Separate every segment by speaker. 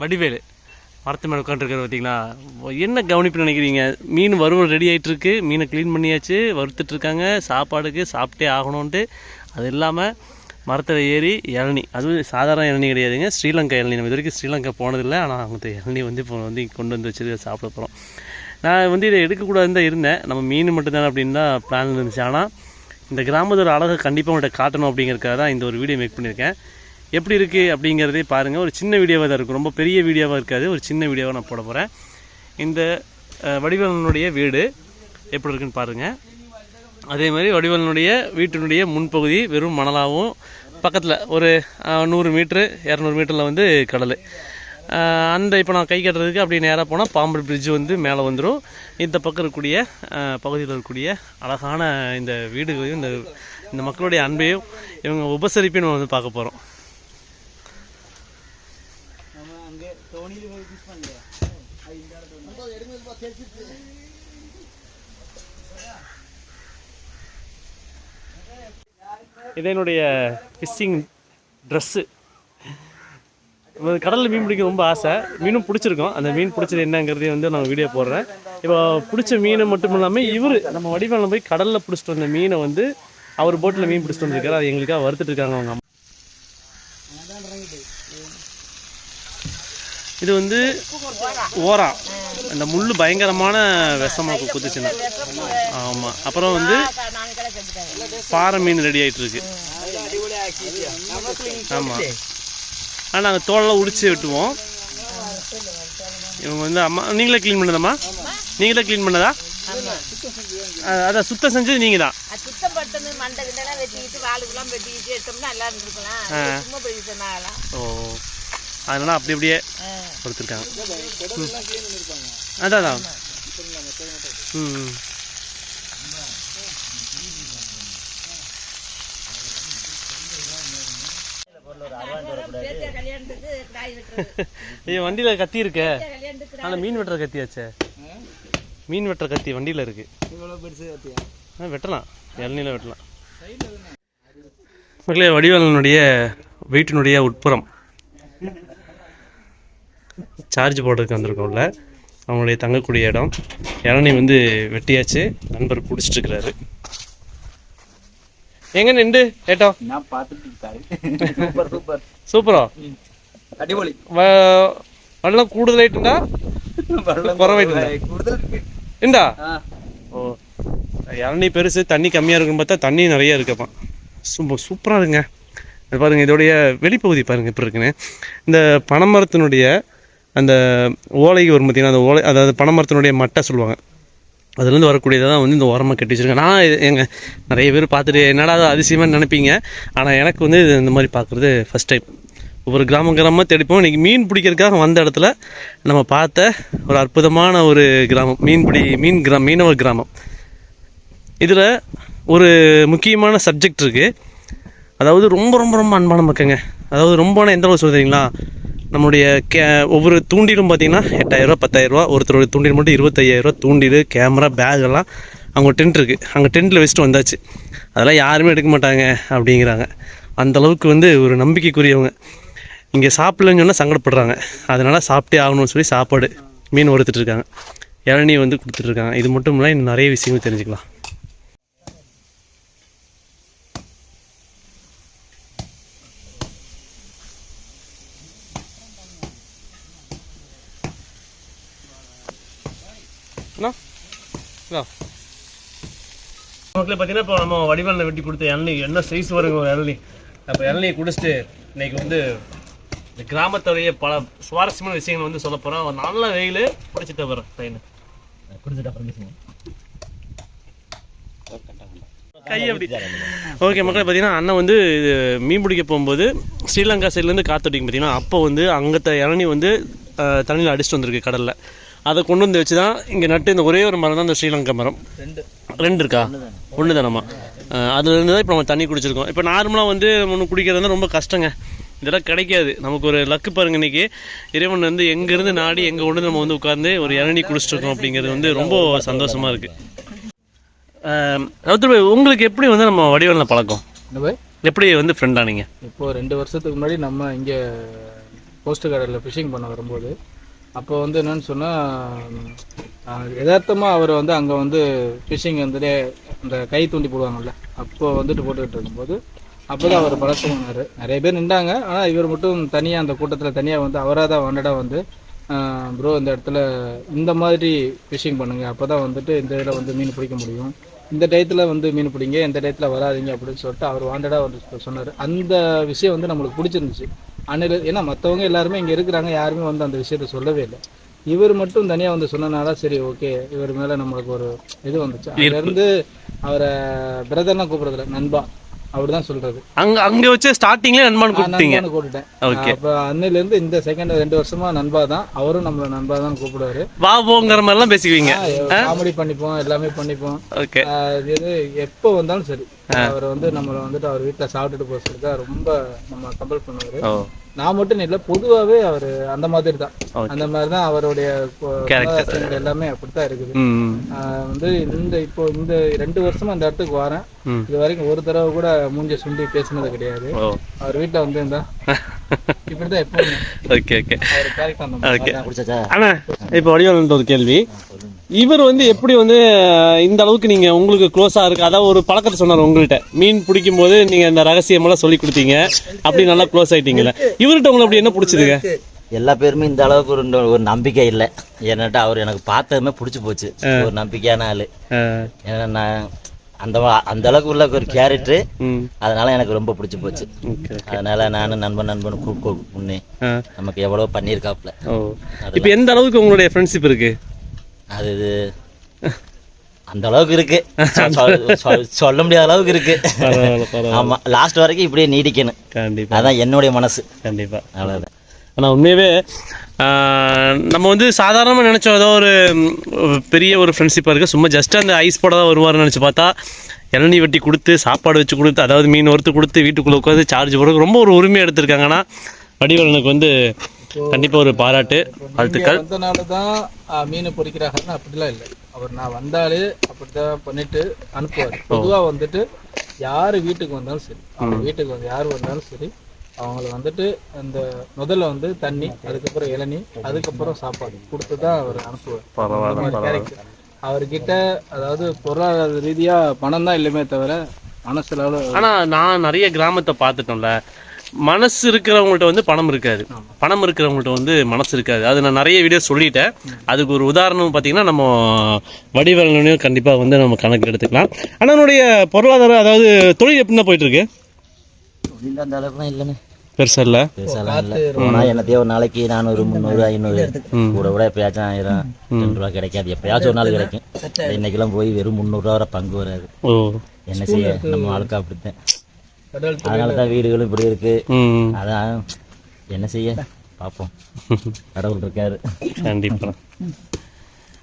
Speaker 1: வடிவேலு. மரத்து மேலே உட்காந்துருக்காரு பார்த்தீங்களா என்ன கவனிப்பு நினைக்கிறீங்க? மீன் வறுவல் ரெடி ஆகிட்டுருக்கு மீனை க்ளீன் பண்ணியாச்சு. வறுத்துட்ருக்காங்க சாப்பாடுக்கு சாப்பிட்டே ஆகணுன்ட்டு அது இல்லாமல் மரத்தில் ஏறி இளநி. அதுவும் சாதாரண இளநி கிடையாதுங்க. ஸ்ரீலங்கா இளநி. நம்ம இது வரைக்கும் ஸ்ரீலங்கா போனதில்லை. ஆனால் அந்த இளநி வந்து இப்போ வந்து கொண்டு வந்து வச்சு சாப்பிட போகிறோம் நான் வந்து இதை எடுக்கக்கூடாதுன்னு தான் இருந்தேன். நம்ம மீன் மட்டும்தானே அப்படின்னு தான் பிளான் இருந்துச்சு. ஆனால் இந்த கிராமத்தோட அழகை கண்டிப்பாக உங்கள்கிட்ட காட்டணும் அப்படிங்கிறதுக்காக தான் இந்த ஒரு வீடியோ மேக் பண்ணியிருக்கேன். எப்படி இருக்குது அப்படிங்கிறதே பாருங்கள் ஒரு சின்ன வீடியோவாக தான் இருக்கும். ரொம்ப பெரிய வீடியோவாக இருக்காது. ஒரு சின்ன வீடியோவாக நான் போட போகிறேன் இந்த வடிவலனுடைய வீடு எப்படி இருக்குன்னு பாருங்கள் அதே மாதிரி வடிவலனுடைய வீட்டினுடைய முன்பகுதி வெறும் மணலாகவும் பக்கத்தில் ஒரு நூறு மீட்ரு இரநூறு மீட்டரில் வந்து கடல். அந்த இப்போ நான் கை கட்டுறதுக்கு அப்படி நேராக போனால் பாம்பு பிரிட்ஜ் வந்து மேலே வந்துடும் இந்த பக்கம் இருக்கக்கூடிய பகுதியில் இருக்கக்கூடிய அழகான இந்த வீடுகளையும் இந்த இந்த மக்களுடைய அன்பையும் இவங்க உபசரிப்பையும் நம்ம வந்து பார்க்க போகிறோம்
Speaker 2: நம்ம அங்கே தோணியில் போய் ஃபிஷ் பண்ணலையா
Speaker 1: இது என்னுடைய ஃபிஷ்ஷிங் ட்ரெஸ்ஸு கடலில் மீன் பிடிக்க ரொம்ப ஆசை. மீனும் பிடிச்சிருக்கோம். அந்த மீன் பிடிச்சது என்னங்கிறதையும் வந்து நான் வீடியோ போடுறேன். இப்போ பிடிச்ச மீனை மட்டும் இல்லாமல் இவர் நம்ம வடிவேலம் போய் கடலில் பிடிச்சிட்டு வந்த மீனை வந்து அவர் போட்டில் மீன் பிடிச்சிட்டு வந்திருக்காரு. அது எங்களுக்காக வறுத்துட்டு இருக்காங்க அவங்க அம்மா. இது வந்து ஓரா. அந்த முள் பயங்கரமான விஷமாக குத்துச்சுன்னா ஆமாம் அப்புறம் வந்து பாறை மீன் ரெடி ஆயிட்டு இருக்கு ஆமாம் ஆனால் நாங்கள் தோலெல்லாம் உரிச்சு வெட்டுவோம். இவங்க வந்து அம்மா நீங்களே க்ளீன் பண்ணதம்மா? நீங்களே க்ளீன் பண்ணதா? அதான் சுத்தம் செஞ்சது நீங்கள் தான் ஓ. அதனால் அப்படி அப்படியே கொடுத்துருக்காங்க. அதான் அதான். ம் ஐயோ வண்டியில் கத்தி இருக்கே. ஆனால் மீன் வெட்டுற கத்தியாச்சே. மீன் வெட்டுற கத்தி வண்டியில் இருக்கு. ஆ வெட்டலாம். இளநில வெட்டலாம். மக்களே வடிவேலனுடைய வீட்டினுடைய உட்புறம். சார்ஜ் போடுறதுக்கு வந்திருக்கோம்ல. அவங்களுடைய தங்கக்கூடிய இடம். இளநீ வந்து வெட்டியாச்சு. நண்பர் குடிச்சிட்டு இருக்கிறாரு எங்க நின்று ஏட்டோ.
Speaker 2: நான் பார்த்துட்டு இருக்காரு. Super super.
Speaker 1: சூப்பரா?
Speaker 2: அடிபொலி.
Speaker 1: வெள்ளம் கூடுதல் ஆயிட்டுண்டா குறவாயிட்டுண்டா? இண்டா
Speaker 2: ஆ.
Speaker 1: ஓ இளநீ பெருசு தண்ணி கம்மியாக இருக்குன்னு பார்த்தா தண்ணி நிறைய இருக்குப்பா. சூப்பர் சூப்பராக இருக்குங்க. இது பாருங்க இதோடைய வெளிப்பகுதி பாருங்க எப்படி இருக்குன்னு. இந்த பனைமரத்தினுடைய அந்த ஓலைக்கு வரும் பார்த்தீங்கன்னா அந்த ஓலை அதாவது பனைமரத்தினுடைய மட்டை சொல்லுவாங்க. அதுலேருந்து வரக்கூடியதை தான் வந்து இந்த ஓரமாக கட்டி வச்சிருக்கேன் நான் எங்கள் எங்க நிறைய பேர் பார்த்துட்டு என்னடா அது அதிசயமாக நினைப்பீங்க. ஆனால் எனக்கு வந்து இது இந்த மாதிரி பார்க்குறது ஃபஸ்ட் டைம் ஒவ்வொரு கிராமம் கிராமமாக தேடிப்போம். இன்றைக்கி மீன் பிடிக்கிறதுக்காக வந்த இடத்துல நம்ம பார்த்த ஒரு அற்புதமான ஒரு கிராமம். மீன்பிடி மீன் கிரா மீனவ கிராமம். இதில் ஒரு முக்கியமான சப்ஜெக்ட் இருக்குது அதாவது ரொம்ப ரொம்ப ரொம்ப அன்பான மக்கங்க அதாவது ரொம்பனா எந்த அளவு சொல்கிறீங்களா நம்முடைய கே ஒவ்வொரு தூண்டிலும் பார்த்தீங்கன்னா எட்டாயிரரூவா பத்தாயிரரூவா ஒருத்தருடைய தூண்டில் மட்டும் இருபத்தையாயிரரூவா தூண்டில் கேமரா பேக் எல்லாம் அவங்க டென்ட் இருக்குது அங்கே டென்ட்டில் வச்சுட்டு வந்தாச்சு. அதெல்லாம் யாருமே எடுக்க மாட்டாங்க அப்படிங்கிறாங்க. அந்த அளவுக்கு வந்து ஒரு நம்பிக்கைக்குரியவங்க. இங்கே சாப்பிட்லன்னு சொன்னால் சங்கடப்படுறாங்க. அதனால் சாப்பிட்டே ஆகணும்னு சொல்லி சாப்பாடு மீன் வறுத்துட்ருக்காங்க இளநீ வந்து கொடுத்துட்ருக்காங்க இது மட்டும் இல்லை இன்னும் நிறைய விஷயங்கள் தெரிஞ்சுக்கலாம் அண்ணா இதோ. மக்களே பார்த்தீங்கன்னா இப்போ நம்ம வடிவலில் வெட்டி கொடுத்த இளநீ என்ன சைஸ் வருங்க இளநீ அப்போ இளநியை குடிச்சிட்டு இன்னைக்கு வந்து இந்த கிராமத்துடைய பல சுவாரஸ்யமான விஷயங்கள் வந்து சொல்ல போகிறோம் ஒரு நல்ல வெயில் பிடிச்சிட்டு வரேன் ட்ரெயின் கை அப்படி. ஓகே மக்களே பார்த்தீங்கன்னா அண்ணன் வந்து இது மீன் பிடிக்க போகும்போது ஸ்ரீலங்கா சைட்லேருந்து காத்தடிக்கும் பார்த்தீங்கன்னா அப்போ வந்து அங்கத்த இளநீ வந்து தண்ணியில் அடிச்சுட்டு வந்திருக்கு கடலில். அதை கொண்டு வந்து வச்சு தான் இங்கே நட்டு இந்த ஒரே ஒரு மரம் தான் இந்த ஸ்ரீலங்கா மரம்.
Speaker 2: ரெண்டு.
Speaker 1: ரெண்டு இருக்கா? ஒன்று தானம்மா. அதுலேருந்து தான் இப்போ நம்ம தண்ணி குடிச்சிருக்கோம். இப்போ நார்மலாக வந்து ஒன்று குடிக்கிறது வந்து ரொம்ப கஷ்டங்க. இதெல்லாம் கிடைக்காது. நமக்கு ஒரு லக்கு பாருங்க இன்னைக்கு. இறைவன் வந்து எங்கேருந்து நாடி எங்கே கொண்டு நம்ம வந்து உட்காந்து ஒரு இளநீ குடிச்சிருக்கோம் அப்படிங்கிறது வந்து ரொம்ப சந்தோஷமாக இருக்குது ரவுத்தர் பாய் உங்களுக்கு எப்படி வந்து நம்ம வடிவலில் பழக்கம்? எப்படி வந்து ஃப்ரெண்டானீங்க
Speaker 2: இப்போ ரெண்டு வருஷத்துக்கு முன்னாடி நம்ம இங்கே
Speaker 3: கோஸ்ட் கார்டில் ஃபிஷிங் பண்ண வரும்போது அப்போ வந்து என்னன்னு சொன்னால் யதார்த்தமாக அவர் வந்து அங்கே வந்து ஃபிஷிங் வந்துட்டு அந்த கை தூண்டி போடுவாங்கல்ல அப்போ வந்துட்டு போட்டுக்கிட்டு இருக்கும்போது அப்போ தான் அவர் பழக்கமானார் நிறைய பேர் நின்றாங்க. ஆனால் இவர் மட்டும் தனியாக அந்த கூட்டத்தில் தனியாக வந்து அவராக தான் வண்டடாக வந்து ப்ரோ இந்த இடத்துல இந்த மாதிரி ஃபிஷிங் பண்ணுங்கள் அப்போ தான் வந்துட்டு இந்த இதில் வந்து மீன் பிடிக்க முடியும். இந்த டயத்தில் வந்து மீன் பிடிங்க. இந்த டயத்தில் வராதீங்க அப்படின்னு சொல்லிட்டு அவர் வாண்டடாக வந்து சொன்னார். அந்த விஷயம் வந்து நம்மளுக்கு பிடிச்சிருந்துச்சு. அன்னையில் ஏன்னா மற்றவங்க எல்லாருமே இங்கே இருக்கிறாங்க யாருமே வந்து அந்த விஷயத்த சொல்லவே இல்லை. இவர் மட்டும் தனியாக வந்து சொன்னனால சரி ஓகே இவர் மேலே நம்மளுக்கு ஒரு இது வந்துச்சு. அதுலேருந்து அவரை பிரதர்லாம் கூப்பிடுறதில்ல நண்பா. அவர் தான் சொல்கிறது
Speaker 1: அங்க அங்க வச்சு ஸ்டார்டிங்ல நண்பன் கூப்பிட்டீங்க.
Speaker 3: கூப்பிட்டேன்.
Speaker 1: ஓகே
Speaker 3: அப்போ அன்னையிலேருந்து இந்த செகண்ட் ரெண்டு வருஷமா நண்பா தான் அவரும் நம்மளை நண்பா தான் கூப்பிடுவாரு.
Speaker 1: வா போங்கிற மாதிரிலாம் பேசிக்குவீங்க.
Speaker 3: காமெடி பண்ணிப்போம் எல்லாமே பண்ணிப்போம்.
Speaker 1: ஓகே
Speaker 3: இது எப்போ வந்தாலும் சரி. அவர் வந்து நம்மளை வந்துட்டு அவர் வீட்டில் சாப்பிட்டுட்டு போக சொல்லி தான் ரொம்ப நம்ம கம்பல் பண்ணுவாரு. நான் மட்டும் இல்லை பொதுவாகவே அவர் அந்த மாதிரி தான் அந்த மாதிரி தான் அவருடைய எல்லாமே அப்படித்தான் இருக்குது. வந்து இந்த இப்போ இந்த ரெண்டு வருஷமா அந்த இடத்துக்கு வரேன். இது வரைக்கும் ஒரு தடவை கூட மூஞ்ச சுண்டி பேசினது கிடையாது. அவர் வீட்டில் வந்து இருந்தா இப்படிதான் எப்பவுமே
Speaker 1: ஓகே ஓகே ஓகே அண்ணா இப்போ வடிவாளன்ட்ட ஒரு கேள்வி இவர் வந்து எப்படி வந்து இந்த அளவுக்கு நீங்க உங்களுக்கு க்ளோஸா இருக்கு? அதாவது ஒரு பழக்கத்தை சொன்னார் உங்கள்கிட்ட. மீன் பிடிக்கும் போது நீங்க இந்த ரகசியமெல்லாம் சொல்லி கொடுத்தீங்க. அப்படி நல்லா க்ளோஸ் ஆயிட்டீங்கல்ல. இவர்கிட்ட உங்களுக்கு அப்படி என்ன பிடிச்சதுங்க?
Speaker 4: எல்லா பேருமே இந்த அளவுக்கு ஒரு ஒரு நம்பிக்கை இல்லை. ஏன்னாட்டா அவர் எனக்கு பார்த்ததுமே பிடிச்சி போச்சு. ஒரு நம்பிக்கையான ஆளு. ஏன்னா நான் அந்த அந்த அளவுக்கு உள்ள ஒரு கேரக்டர் அதனால எனக்கு ரொம்ப பிடிச்சி போச்சு. அதனால நானும் நண்பன் நண்பன் கூப்பிட்டு நமக்கு எவ்வளோ பண்ணியிருக்காப்புல.
Speaker 1: ஓ. இப்போ எந்த அளவுக்கு உங்களுடைய ஃப்ரெண்ட்ஷிப் இருக்கு?
Speaker 4: அது அந்த அளவுக்கு இருக்கு. சொல்ல முடியாத அளவுக்கு இருக்கு. ஆமா லாஸ்ட் வரைக்கும் இப்படியே நீடிக்கணும்
Speaker 1: கண்டிப்பா.
Speaker 4: அதான் என்னுடைய மனசு.
Speaker 1: கண்டிப்பா.
Speaker 4: அவ்வளவுதான்.
Speaker 1: ஆனால் உண்மையாகவே ஆஹ், நம்ம வந்து சாதாரணமாக நினச்சோம் ஏதோ ஒரு பெரிய ஒரு ஃப்ரெண்ட்ஷிப்பாக இருக்குது சும்மா ஜஸ்ட் அந்த ஐஸ் போட தான் வருவார்னு நினச்சி பார்த்தா இளநீ வெட்டி கொடுத்து சாப்பாடு வச்சு கொடுத்து அதாவது மீன் வறுத்து கொடுத்து வீட்டுக்குள்ளே உட்காந்து சார்ஜ் போடுறது ரொம்ப ஒரு உரிமை எடுத்திருக்காங்க. ஆனால் வடிவலனுக்கு வந்து கண்டிப்பாக ஒரு பாராட்டு வாழ்த்துக்கள்.
Speaker 3: வந்தனால தான் மீன் பொறிக்கிறாங்கன்னா அப்படிலாம் இல்லை. அவர் நான் வந்தாலே அப்படிதான் பண்ணிட்டு அனுப்புவார். பொதுவா வந்துட்டு யாரு வீட்டுக்கு வந்தாலும் சரி அவங்க வீட்டுக்கு வந்து யார் வந்தாலும் சரி அவங்கள வந்துட்டு அந்த முதல்ல வந்து தண்ணி அதுக்கப்புறம் இளநீ அதுக்கப்புறம் சாப்பாடு கொடுத்து தான் அவர் அனுப்புவார். அவர்கிட்ட அதாவது பொருளாதார ரீதியா பணம் தான் இல்லைமே தவிர மனசுல
Speaker 1: ஆனால் நான் நிறைய கிராமத்தை பார்த்துட்டோம்ல மனசு இருக்கிறவங்கள்ட்ட வந்து பணம் இருக்காது. பணம் இருக்கிறவங்கள்ட்ட வந்து மனசு இருக்காது. அது நான் நிறைய வீடியோ சொல்லிட்டேன். அதுக்கு ஒரு உதாரணம் பார்த்தீங்கன்னா நம்ம வடிவலனையும் கண்டிப்பாக வந்து நம்ம கணக்கு எடுத்துக்கலாம். அண்ணனுடைய பொருளாதாரம் அதாவது தொழில் எப்படின்னா போயிட்டு இருக்கு
Speaker 4: தொழில் அந்த அளவுக்குலாம் இல்லைன்னு
Speaker 1: பெருசா இல்லை?
Speaker 4: என்னத்தையோ ஒரு நாளைக்கு நானூறு முந்நூறு ஐநூறு. கூட கூட எப்பயாச்சும் ஆயிரம். ரெண்டு ரூபா கிடைக்காது. எப்பயாச்சும் ஒரு நாள் கிடைக்கும். இன்னைக்கெல்லாம் போய் வெறும் முந்நூறுரூவா வர பங்கு வராது. என்ன செய்ய? நம்ம வாழ்க்கை அப்படித்தான். அதனால தான் வீடுகளும் இப்படி இருக்கு.
Speaker 1: ம்.
Speaker 4: அதான் என்ன செய்ய? பார்ப்போம். கடவுள் இருக்காரு.
Speaker 1: கண்டிப்பா.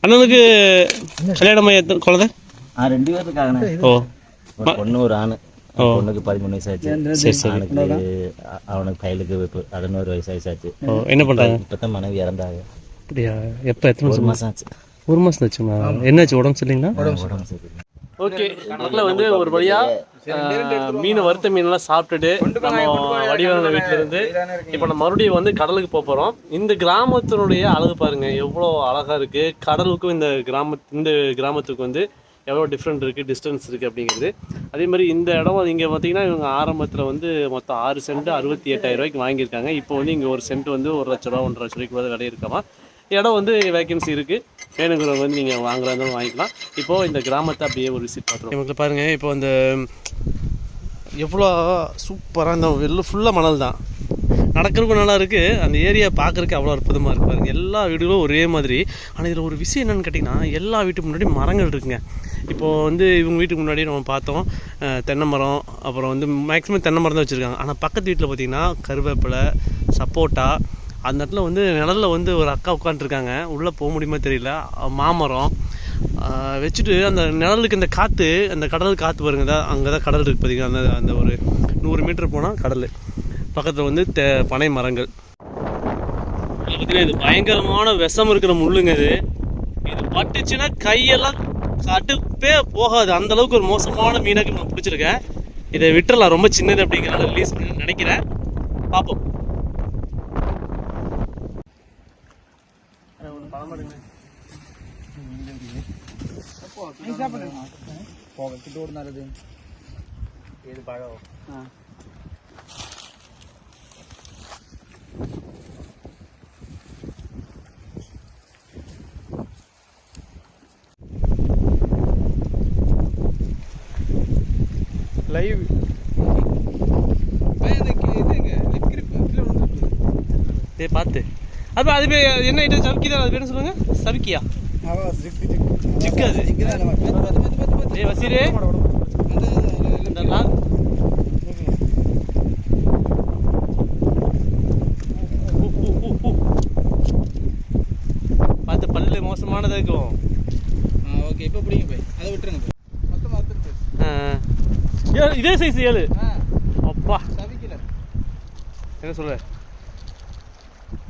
Speaker 1: அண்ணனுக்கு கல்யாணம் குழந்தை?
Speaker 4: ஆ ரெண்டு பேர் இருக்காங்கண்ணே
Speaker 1: ஓ.
Speaker 4: ஒரு பொண்ணு ஒரு ஆணு. பொண்ணுக்கு பதிமூணு வயசாச்சு
Speaker 1: சரி சரி.
Speaker 4: ஆணுக்கு அ- அவனுக்கு கையிலுக்கு பதினோரு வயசு ஆயிடுச்சு
Speaker 1: ஓ என்ன பண்றாங்க?
Speaker 4: இப்பதான் மனைவி இறந்தாங்க.
Speaker 1: அப்படியா? எப்போ எத்தனை
Speaker 4: ஒரு மாசம் ஆச்சு.
Speaker 1: ஒரு மாசம் ஆச்சுங்களா? என்னாச்சு உடம்பு சரிங்களா
Speaker 4: உடம்பு சரியில்லை.
Speaker 1: ஓகே மக்கள் வந்து ஒரு வழியா மீன் வறுத்த மீனெல்லாம் சாப்பிட்டுட்டு நம்ம வடிவான வீட்டுல இருந்து இப்போ நம்ம மறுபடியும் வந்து கடலுக்கு போக போறோம். இந்த கிராமத்தினுடைய அழகு பாருங்க எவ்வளோ அழகா இருக்கு. கடலுக்கும் இந்த கிராம இந்த கிராமத்துக்கு வந்து எவ்வளோ டிஃப்ரெண்ட் இருக்குது டிஸ்டன்ஸ் இருக்குது அப்படிங்கிறது. அதே மாதிரி இந்த இடம் இங்கே பார்த்தீங்கன்னா இவங்க ஆரம்பத்தில் வந்து மொத்தம் ஆறு சென்ட் அறுபத்தி எட்டாயிரம் ரூபாய்க்கு வாங்கியிருக்காங்க. இப்போ வந்து இங்கே ஒரு சென்ட் வந்து ஒரு லட்ச ரூபா ஒன்றரை லட்ச ரூபாய்க்கு விலை இருக்காமா இடம் வந்து வேக்கன்சி இருக்குது வேணுங்கிறவங்க வந்து நீங்கள் வாங்குறதாலும் வாங்கிக்கலாம். இப்போது இந்த கிராமத்தை அப்படியே ஒரு விசிட் பார்த்துருவோம். இவங்க பாருங்கள் இப்போ அந்த எவ்வளோ சூப்பராக இந்த வெளில ஃபுல்லாக மணல் தான். நடக்கிறதுக்கும் நல்லா இருக்குது அந்த ஏரியா பார்க்குறதுக்கு அவ்வளோ அற்புதமாக இருக்குது பாருங்க. எல்லா வீடுகளும் ஒரே மாதிரி. ஆனால் இதில் ஒரு விஷயம் என்னென்னு கேட்டிங்கன்னா எல்லா வீட்டுக்கு முன்னாடி மரங்கள் இருக்குங்க. இப்போது வந்து இவங்க வீட்டுக்கு முன்னாடி நம்ம பார்த்தோம் தென்னை மரம் அப்புறம் வந்து மேக்ஸிமம் தென்னை மரம் தான் வச்சுருக்காங்க. ஆனால் பக்கத்து வீட்டில் பார்த்திங்கன்னா கருவேப்பிலை சப்போட்டா அந்த இடத்துல வந்து நிழலில் வந்து ஒரு அக்கா உட்காந்துருக்காங்க உள்ளே போக முடியுமா தெரியல. மாமரம். வச்சுட்டு அந்த நிழலுக்கு இந்த காற்று அந்த கடல் காற்று பாருங்க. தான் அங்கே தான் கடல் இருக்குது பார்த்தீங்கன்னா அந்த அந்த ஒரு நூறு மீட்டர் போனால் கடல். பக்கத்தில் வந்து தே பனை மரங்கள். இது பயங்கரமான விஷம் இருக்கிற முள்ளுங்க இது. இது பட்டுச்சுன்னா கையெல்லாம் கடுப்பே போகாது. அந்த அளவுக்கு ஒரு மோசமான மீனாக்கு நான் பிடிச்சிருக்கேன். இதை விட்டுறலாம். ரொம்ப சின்னது அப்படிங்கிறத ரிலீஸ் பண்ணி நினைக்கிறேன். பார்ப்போம்
Speaker 2: പോകത്തിട്ട് കൊടുന്നാലത്
Speaker 1: ഏത് പഴമോ
Speaker 2: ആ
Speaker 1: லைவ் டே பார்த்து அப்போ அது பேர் என்ன ஐட்டம் சவுக்கி தான் அது பேர் சொல்லுங்க சவுக்கியா சிக்காது டேய் வசீரே. பார்த்து பல்லு மோசமானதா இருக்கும்
Speaker 3: ஓகே இப்போ பிடிங்க போய் அதை விட்டுருங்க போய்.
Speaker 1: ஏ- இதே சைஸ் ஏழு அப்பா என்ன சொல்ல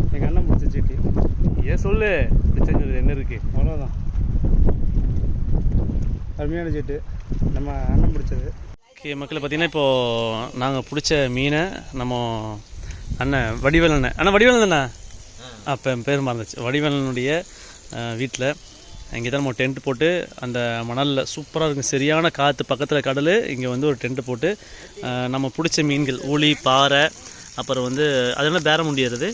Speaker 2: எங்கள் அண்ணன் பிடிச்ச சீட்டி.
Speaker 1: ஏன் சொல்லு? பிரச்சனை என்ன இருக்கு?
Speaker 2: அவ்வளோதான் அருமையான சீட்டு. நம்ம அண்ணன் பிடிச்சது.
Speaker 1: ஓகே மக்களை பார்த்தீங்கன்னா இப்போது நாங்கள் பிடிச்ச மீனை நம்ம அண்ணன் வடிவேல் அண்ணன் அண்ணன் வடிவேல் தானே அப்போ என் பேர் மறந்துச்சு. வடிவேலனுடைய வீட்டில் இங்கே தான் நம்ம டென்ட் போட்டு அந்த மணலில் சூப்பராக இருக்கும் சரியான காற்று பக்கத்தில் கடல் இங்கே வந்து ஒரு டென்ட் போட்டு நம்ம பிடிச்ச மீன்கள் ஊளி பாறை அப்புறம் வந்து அதெல்லாம் பேர முடியாது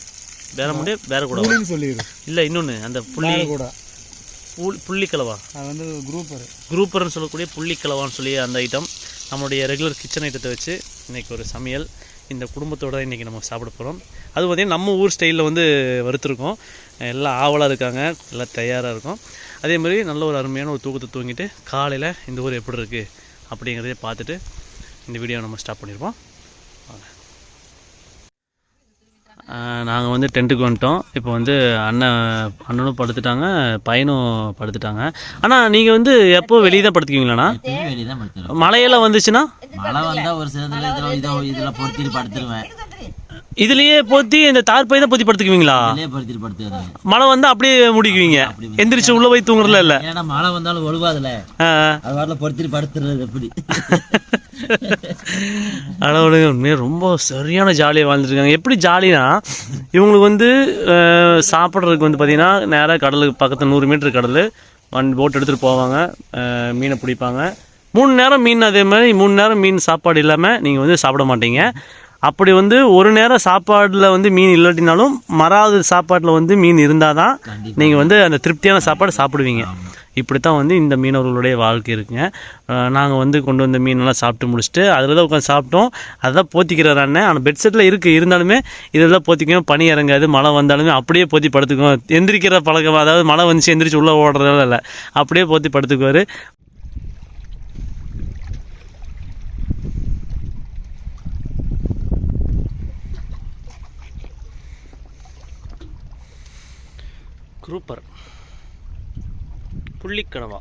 Speaker 1: பேர முடிய பேர கூட
Speaker 2: சொல்லிடு
Speaker 1: இல்லை இன்னொன்று அந்த புள்ளி
Speaker 2: கூட.
Speaker 1: புள்ளிக்கலவா?
Speaker 2: அது வந்து குரூப்பர்
Speaker 1: குரூப்பர்னு சொல்லக்கூடிய புள்ளிக்கலவான்னு சொல்லி அந்த ஐட்டம் நம்மளுடைய ரெகுலர் கிச்சன் ஐட்டத்தை வச்சு இன்றைக்கி ஒரு சமையல். இந்த குடும்பத்தோட தான் இன்றைக்கி நம்ம சாப்பிட போகிறோம் அது பார்த்திங்கன்னா நம்ம ஊர் ஸ்டைலில் வந்து வறுத்துருக்கோம். எல்லாம் ஆவலாக இருக்காங்க எல்லாம் தயாராக இருக்கும். அதே மாதிரி நல்ல ஒரு அருமையான ஒரு தூக்கத்தை தூங்கிட்டு காலையில் இந்த ஊர் எப்படி இருக்குது அப்படிங்கிறதே பார்த்துட்டு இந்த வீடியோ நம்ம ஸ்டார்ட் பண்ணியிருப்போம் நாங்கள் வந்து டென்ட்டுக்கு வந்துட்டோம். இப்போ வந்து அண்ணன் அண்ணனும் படுத்துட்டாங்க பையனும் படுத்துட்டாங்க. ஆனால் நீங்கள் வந்து எப்போ வெளியே தான் படுத்துக்குவீங்களாண்ணா
Speaker 4: வெளியே தான்
Speaker 1: மழையெல்லாம் வந்துச்சுன்னா?
Speaker 4: மழை வந்தா ஒரு சில இதுல இதுல இதோ இதுல பொருத்திட்டு படுத்துருவேன்.
Speaker 1: இதுலயே போத்தி இந்த தார்பை தான் போத்தி படுத்துக்குவீங்களா?
Speaker 4: படுத்திட்டு
Speaker 1: மழை வந்து அப்படியே முடிக்குவீங்க. எந்திரிச்சு உள்ள போய் தூங்குறதுல இல்ல.
Speaker 4: ஏன்னா மழை வந்தாலும் ஒழுவாதுல. அது வரல பொருத்திட்டு படுத்துறது எப்படி?
Speaker 1: உண்மையாக ரொம்ப சரியான ஜாலியாக வாழ்ந்துருக்காங்க எப்படி ஜாலினா இவங்களுக்கு வந்து சாப்பிட்றதுக்கு வந்து பார்த்தீங்கன்னா நேராக கடலுக்கு பக்கத்தில் நூறு மீட்டர் கடல் வண்டி போட் எடுத்துகிட்டு போவாங்க. மீனை பிடிப்பாங்க. மூணு நேரம் மீன் அதே மாதிரி மூணு நேரம் மீன் சாப்பாடு இல்லாமல் நீங்கள் வந்து சாப்பிட மாட்டீங்க. அப்படி வந்து ஒரு நேரம் சாப்பாடில் வந்து மீன் இல்லாட்டினாலும் மறாவது சாப்பாட்டில் வந்து மீன் இருந்தால் தான் நீங்கள் வந்து அந்த திருப்தியான சாப்பாடு சாப்பிடுவீங்க. இப்படி தான் வந்து இந்த மீனவர்களுடைய வாழ்க்கை இருக்குங்க. நாங்கள் வந்து கொண்டு வந்த மீனெல்லாம் சாப்பிட்டு முடிச்சுட்டு அதில் தான் உட்காந்து சாப்பிட்டோம். அதான் போத்திக்கிறார் அண்ணன். ஆனால் பெட் செட்டில் இருக்குது இருந்தாலுமே இதெல்லாம் போத்திக்கும் பனி இறங்காது. மழை வந்தாலுமே அப்படியே போத்தி படுத்துக்கும் எந்திரிக்கிற பழக்கம் அதாவது மழை வந்துச்சு எந்திரிச்சு உள்ளே ஓடுறதெல்லாம் இல்லை. அப்படியே போத்தி படுத்துக்குவார். குரூப்பர். புள்ளிக்கணவா.